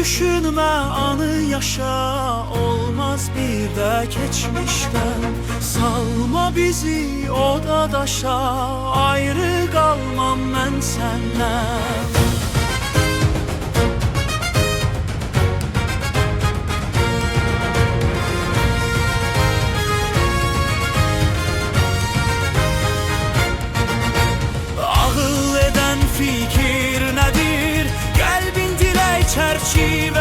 düşünme anı yaşa Olmaz bir de geçmişten. Salma bizi o da daşa Ayrı kalmam ben senden even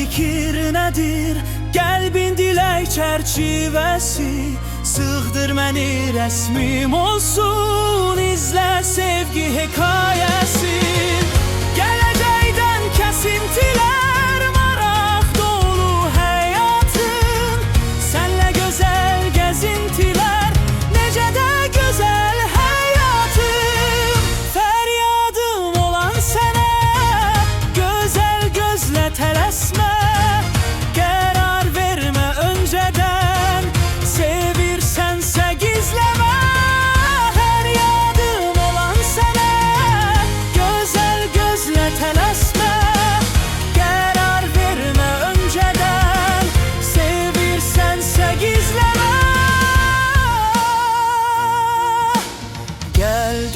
fikir nedir? Kalbin dilek çerçivesi Sığdır beni resmim olsun İzle sevgi hikayesi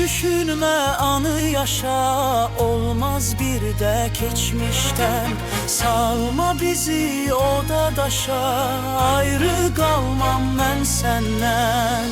düşünme anı yaşa Olmaz bir de geçmişten. Salma bizi o da daşa Ayrı kalmam ben senden